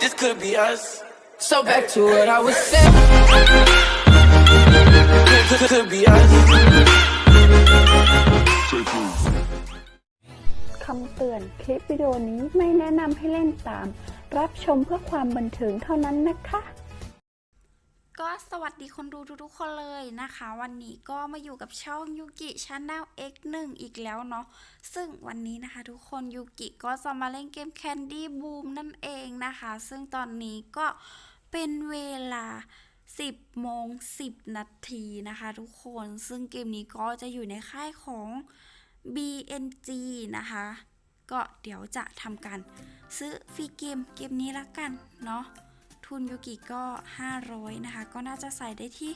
this could be us. So back to what I was saying. Could, could, could be us. คำเตือนคลิปวิดีโอนี้ไม่แนะนำให้เล่นตาม รับชมเพื่อความบันเทิงเท่านั้นนะคะก็ส วัสดีคนดูทุกๆคนเลยนะคะ วันนี้ก็มาอยู่กับช่องยูกิชาแนล X1 อีกแล้วเนาะซึ่งวันนี้นะคะทุกคนยูกิก็จะมาเล่นเกม Candy Boom นั่นเองนะคะ ซึ่งตอนนี้ก็เป็นเวลา 10โมง10 นาทีนะคะทุกคนซึ่งเกมนี้ก็จะอยู่ในค่ายของ BNG นะคะ ก็เดี๋ยวจะทำการซื้อฟรีเกมเกมนี้ละกันเนาะ ทุนยูกิก็ 500 นะคะ ก็น่าจะใส่ได้ที่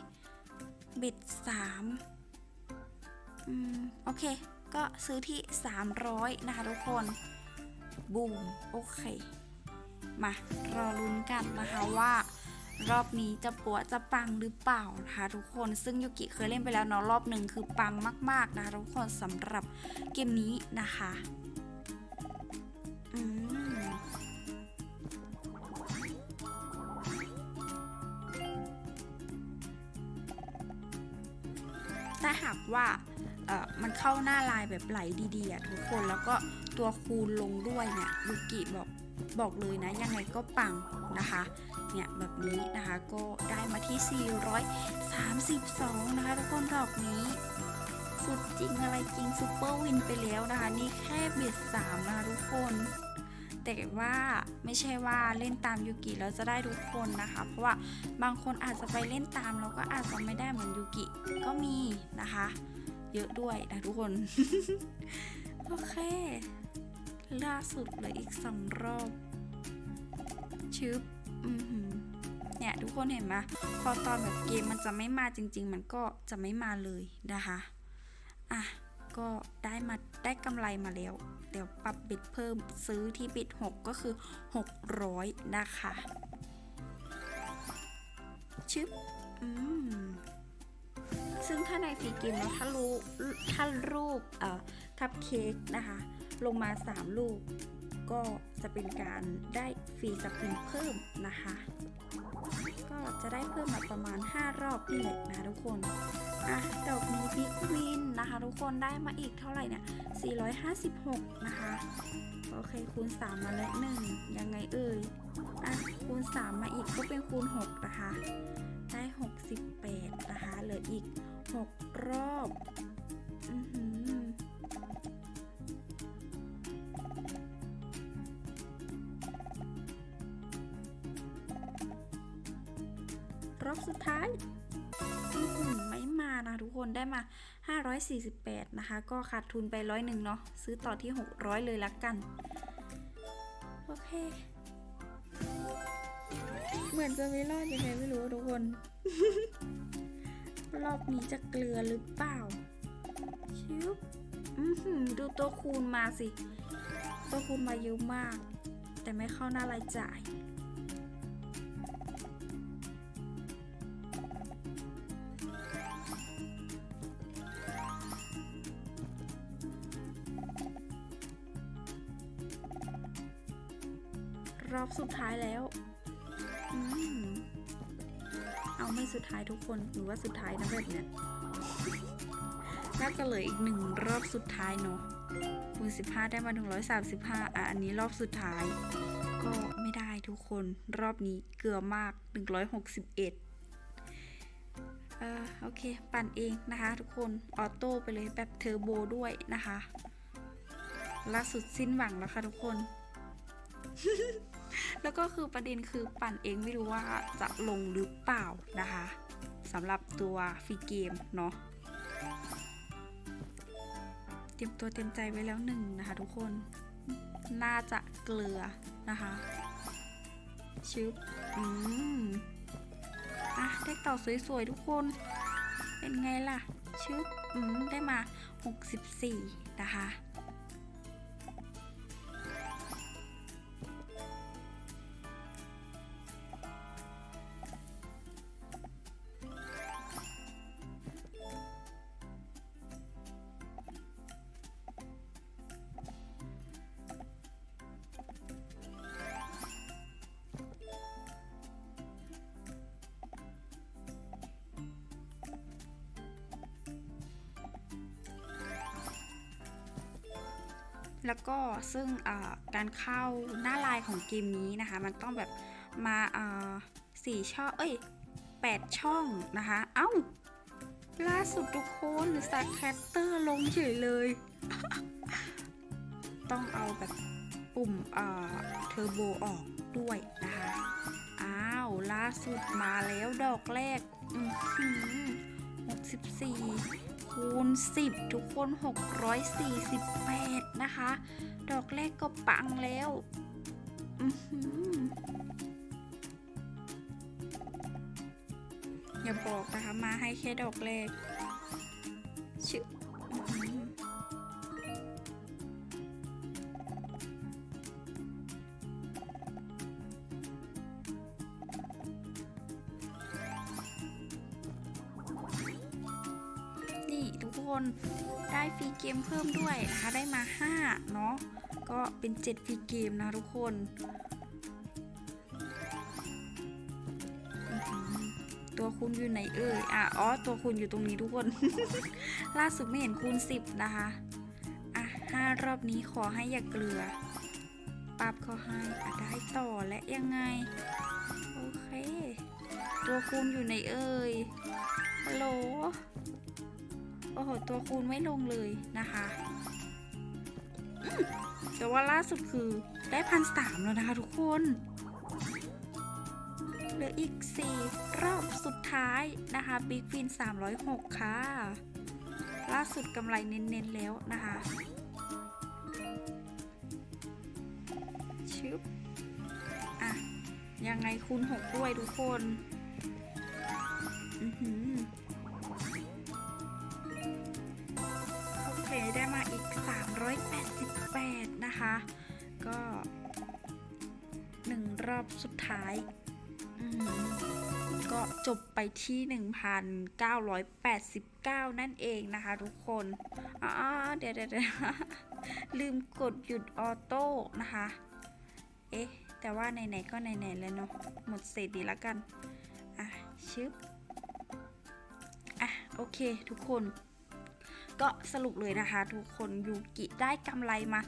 เบ็ด3อืมโอเค ก็ซื้อที่ 300 นะคะทุกคน บูม โอเค มารอลุ้นกันนะคะว่ารอบนี้จะปัวจะปังหรือเปล่านะคะทุกคนซึ่งยูกิเคยเล่นไปแล้วเนาะรอบหนึ่งคือปังมาก ๆ นะคะทุกคนสำหรับเกมนี้นะคะ ถ้าหากว่ามันเข้าหน้าลายแบบไหลดีๆอะทุกคนแล้วก็ตัวคูณลงด้วยเนี่ยยูกิบอกบอกเลยนะยังไงก็ปังนะคะเนี่ยแบบนี้นะคะก็ได้มาที่ 432 นะคะทุกคนดอกนี้ สุดจริงอะไรจริงซูเปอร์วินไปแล้วนะคะ นี่แค่เบ็ดสามนะคะทุกคน แต่ว่าไม่ใช่ว่าเล่นตามยูกิแล้วจะได้ทุกคนนะคะ เพราะว่าบางคนอาจจะไปเล่นตามแล้วก็อาจจะไม่ได้เหมือนยูกิก็มีนะคะ เยอะด้วยนะทุกคน โอเคล่าสุดเลยอีกสองรอบชึบเนี่ยทุกคนเห็นไหมพอตอนแบบเกมมันจะไม่มาจริง ๆ มันก็จะไม่มาเลยนะคะ อะ ก็ได้มาได้กำไรมาแล้ว เดี๋ยวปรับบิดเพิ่มซื้อที่บิด 6 ก็คือ 600 นะคะ ชึบอืมซึ่งถ้าในฟรีเกมแล้วถ้ารูปถ้ารูปเอ่อคัพเค้กนะคะ ลงมา 3 ลูก ก็จะเป็นการได้ฟรีสปินเพิ่มนะคะ ก็จะได้เพิ่มมาประมาณ 5 รอบนี่แหละนะทุกคนอะดอกนี้บิ๊กวินนะคะ ทุกคนได้มาอีกเท่าไหร่เนี่ย 456 นะคะ โอเคคูณ 3 มาแล้วหนึ่งยังไงเอ่ยอะคูณ 3 มาอีกก็เป็นคูณ 6 นะคะ ได้ 68 รอบสุดท้ายไม่มานะทุกคนได้มา 548 นะคะ ก็ขาดทุนไปร้อยหนึ่งเนาะซื้อต่อที่ 600 เลยละกัน โอเค เหมือนจะไม่รอดยังไงไม่รู้ทุกคน รอบนี้จะเกลือหรือเปล่า ชิวอือหือดูตัวคูณมาสิ ตัวคูณมาเยอะมาก แต่ไม่เข้าหน้ารายจ่าย รอบสุดท้ายแล้วอเอาไม่สุดท้ายทุกคนหรือว่าสุดท้ายนะแบบเนี้ยน่าจะเหลืออีกหนึ่งรอบสุดท้ายเนาะคูณ15ได้มา135อะอันนี้รอบสุดท้าย ก็ไม่ได้ทุกคนรอบนี้เกลือมาก161เออโอเค ปั่นเองนะคะ ทุกคนออโต้ไปเลยแบบเทอร์โบด้วยนะคะล่าสุดสิ้นหวังแล้วค่ะทุกคน แล้วก็คือประเด็นคือปั่นเองไม่รู้ว่าจะลงหรือเปล่านะคะสำหรับตัวฟรีเกมเนาะเตรียมตัวเตรียมใจไว้แล้วหนึ่งนะคะทุกคน น่าจะเกลือนะคะชึบอืมอะได้ต่อสวยๆทุกคน เป็นไงล่ะชึบอืมได้มา 64 นะคะ แล้วก็ซึ่งการเข้าหน้าลน์ของเกมนี้นะคะ มันต้องแบบมาสี่ช่องเอ้ยแปดช่องนะคะ เอ้า ล่าสุดทุกคนสตาร์แคตเตอร์ลงเฉยเลย ต้องเอาแบบปุ่มอ่าเทอร์โบออกด้วยนะคะ อ้าว ล่าสุดมาแล้วดอกแรก อือหือ64 คูณ 10 ทุกคน 648 นะคะ ดอกแรกก็ปังแล้วอย่าบอกนะคะมาให้แค่ดอกแรกชึอื้ คนได้ฟรีเกมเพิ่มด้วยนะคะได้มา 5 เนาะก็เป็น 7 ฟรีเกมนะทุกคนตัวคุณอยู่ไหนเอ่ยอะอ๋อ ตัวคุณอยู่ตรงนี้ทุกคน ล่าสุดไม่เห็นคูณ 10 นะคะ อะห้ารอบนี้ขอให้อย่าเกลือปับเขาให้อะได้ต่อและยังไง โอเค ตัวคูณอยู่ไหนเอ่ยฮัลโหล โอ้โห ตัวคูณไม่ลงเลยนะคะแต่ว่าล่าสุดคือได้พันสามแล้วนะคะทุกคน เหลืออีก 4 รอบสุดท้ายนะคะบิ๊กฟิน306 ค่ะ ล่าสุดกำไรเน้นๆแล้วนะคะชึบอะ ยังไงคูณ6ด้วยทุกคน อือหือ 188 นะคะ ก็หนึ่งรอบสุดท้าย ก็จบไปที่ 1,989 นั่นเองนะคะทุกคนอ๋อเดี๋ยวเดี๋ยวลืมกดหยุดออโต้นะคะ เอ๊ะ แต่ว่าไหนๆก็ไหนๆแล้วเนาะ หมดเศษดีละกัน อะ ชึบ อะ โอเคทุกคน ก็สรุปเลยนะคะ ทุกคนยูกิได้กำไรมา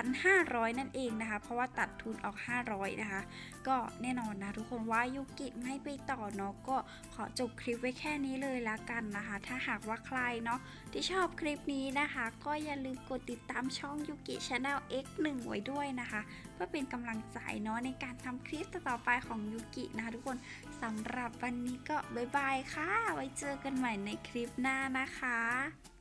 1,500 นั่นเองนะคะ เพราะว่าตัดทุนออก 500 นะคะ ก็แน่นอนนะทุกคนว่ายูกิไม่ไปต่อเนาะก็ขอจบคลิปไว้แค่นี้เลยละกันนะคะ ถ้าหากว่าใครเนาะที่ชอบคลิปนี้นะคะ ก็อย่าลืมกดติดตามช่องยูกิชาแนล X1 ไว้ด้วยนะคะ เพื่อเป็นกำลังใจเนาะในการทำคลิปต่อไปของยูกินะคะ ทุกคนสำหรับวันนี้ก็บ๊ายบายค่ะ ไว้เจอกันใหม่ในคลิปหน้านะคะ